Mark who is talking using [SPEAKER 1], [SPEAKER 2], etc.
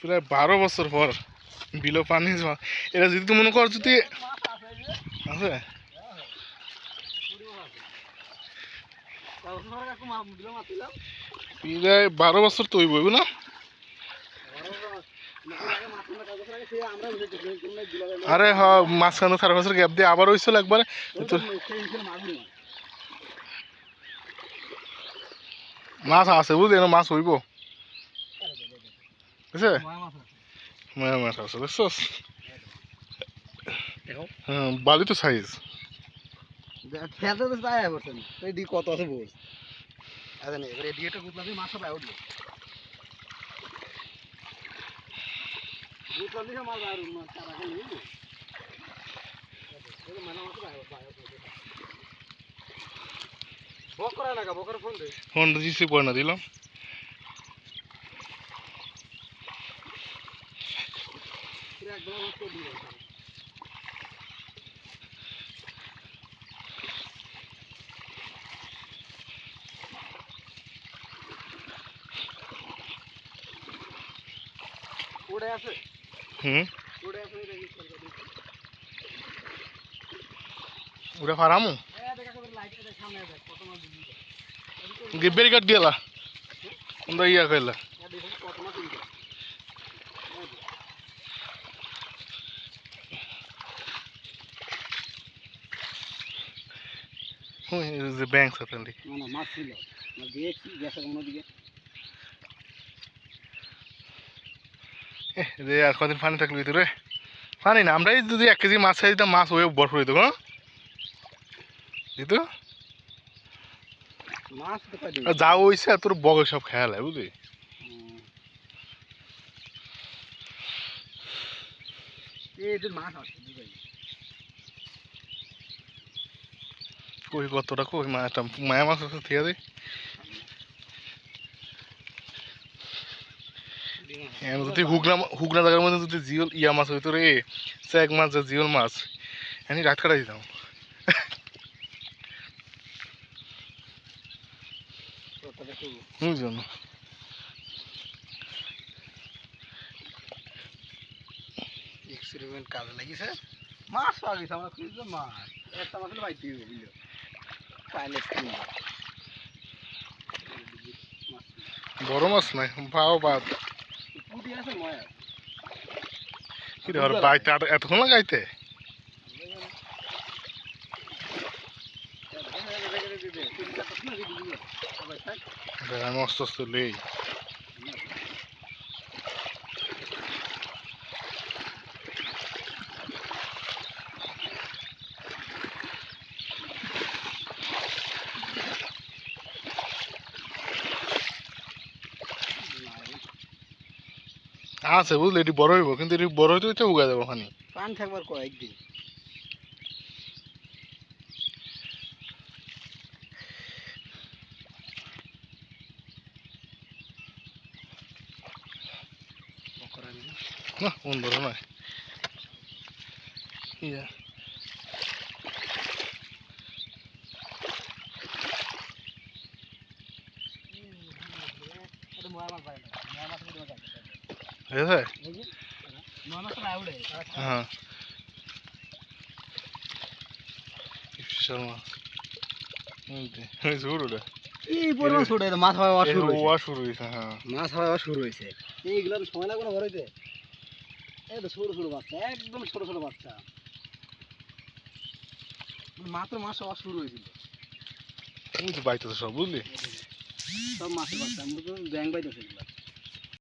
[SPEAKER 1] প্রায় বারো বছর পর বিলো পানি জমা- এরা যদি তুই মনে কর যদি আছে? প্রায় বারো বছর তো হইব না আরে হ, মাঝখানে চার বছর গ্যাপ দিয়ে আবার হয়েছিল একবার। মাছ আছে বুঝলি মাছ হইব। বুঝছে মায়া মাছ আছে বুঝছস হ্যাঁ বালি তো সাইজ
[SPEAKER 2] ফেলতে তো তাই করছেন কত আছে বল আরে না এবারে ডিএটা মাছ সব আউট মাছ মাছ তার বকরা লাগা বকরা ফোন দে
[SPEAKER 1] ফোন দিছি পয় না দিলাম
[SPEAKER 2] পুরো একদম মাছ করে দিল উড়ে আছে?
[SPEAKER 1] হুম।
[SPEAKER 2] উড়ে আছে
[SPEAKER 1] ফারামু
[SPEAKER 2] হ্যাঁ? করে লাইট এটা সামনে দেখ কত মাছ দিবি
[SPEAKER 1] গিব্বেরি কাট দিয়ালা আমরা ইয়া কইলা
[SPEAKER 2] হ্যাঁ দেখি কত মাছ দিবি
[SPEAKER 1] হুম যে ব্যাংক সাথে
[SPEAKER 2] না না মাছ ছিল দিয়েছি গেছে অন্যদিকে
[SPEAKER 1] রে আর কদিন পানি থাকলে ভিতরে পানি না আমরাই যদি এক কেজি মাছ খাই দিতাম মাছ হয়ে বরফ হইতো হ্যাঁ দিত যা হইছে তোর বগে সব খেয়াল হয় বুঝলি
[SPEAKER 2] মাছ আছে
[SPEAKER 1] কই কতটা কই? মায়াটা মায়া মাছ আছে, ঠিক আছে? যদি হুগনা হুগনা জায়গার মধ্যে যদি জিওল ইয়া মাছ হইতো রে চেক মাছ যে জিওল মাছ এনে রাত কাটাই দিতাম। জন্য
[SPEAKER 2] এক্সপেরিমেন্ট কাজে লাগিছে। মাছ পাওয়া গেছে, আমরা খুঁজছে মাছ একটা মাছ বাইতে বুঝলো?
[SPEAKER 1] বড় মাছ নাই পাও বাদ কি ধর বাইতে আর এতক্ষণ লাগাইতে মস্ত লেই আছে বুঝলি এটি বড় হইব কিন্তু এটি বড় হইতে হইতে উগা যাব ওখানে।
[SPEAKER 2] পান থাকবার কয়েকদিন
[SPEAKER 1] না কোন বড় নয় ইয়া। হ্যাঁ বিশাল মাছ। এই এই যে উড়োটা।
[SPEAKER 2] এই পরিমাণ ছোট মাছ হওয়া শুরু হয়েছে।
[SPEAKER 1] ওয়া শুরু হয়েছে হ্যাঁ।
[SPEAKER 2] মাছ হওয়া শুরু হয়েছে। এইগুলো তো সময় লাগবে না এই তো ছোট ছোট বাচ্চা একদম ছোট ছোট বাচ্চা। মাত্র মাছ হওয়া শুরু হয়েছিল।
[SPEAKER 1] এই সব বুঝলি?
[SPEAKER 2] সব মাছের বাচ্চা আমরা তো ব্যাং পাইতেছে এগুলো।